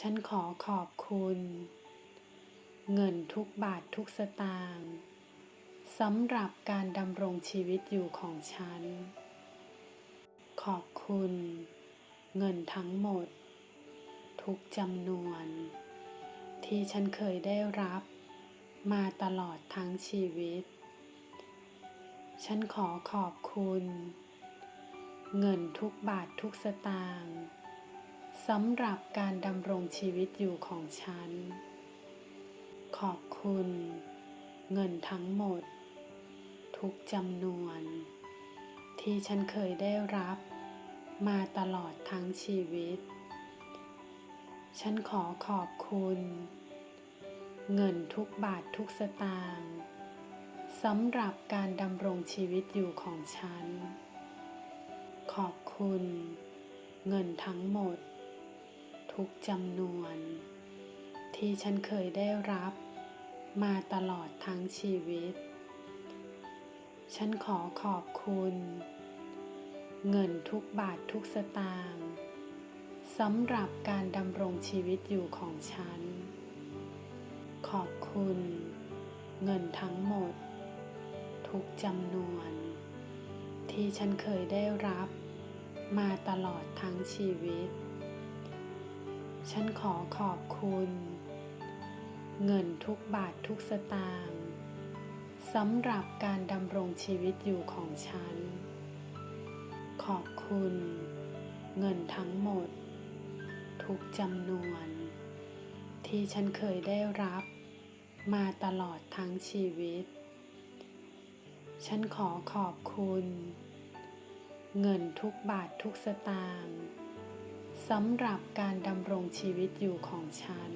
ฉันขอขอบคุณ เงินทุกบาททุกสตางค์สำหรับการดำรงชีวิตอยู่ของฉัน ขอบคุณ เงินทั้งหมด ทุกจำนวน ที่ฉันเคยได้รับ มาตลอดทั้งชีวิต ฉันขอขอบคุณ เงินทุกบาททุกสตางค์ สำหรับการดำรงชีวิตอยู่ของฉัน ขอบคุณ เงินทั้งหมด ทุกจำนวน ที่ฉันเคยได้รับ มาตลอดทั้งชีวิต ฉันขอขอบคุณ เงินทุกบาททุกสตางค์สำหรับการดำรงชีวิตอยู่ของฉัน ขอบคุณ เงินทั้งหมด ทุกจำนวน ที่ฉันเคยได้รับมาตลอดทั้งชีวิต ฉันขอขอบคุณ เงินทุกบาททุกสตางค์สำหรับการดำรงชีวิตอยู่ของฉัน ขอบคุณ เงินทั้งหมด ทุกจำนวน ที่ฉันเคยได้รับมาตลอดทั้งชีวิต ฉันขอขอบคุณ เงินทุกบาททุกสตางค์สำหรับการดำรงชีวิตอยู่ของฉัน ขอบคุณ เงินทั้งหมด ทุกจำนวน ที่ฉันเคยได้รับ มาตลอดทั้งชีวิต ฉันขอขอบคุณ เงินทุกบาททุกสตางค์ สำหรับการดำรงชีวิตอยู่ของฉัน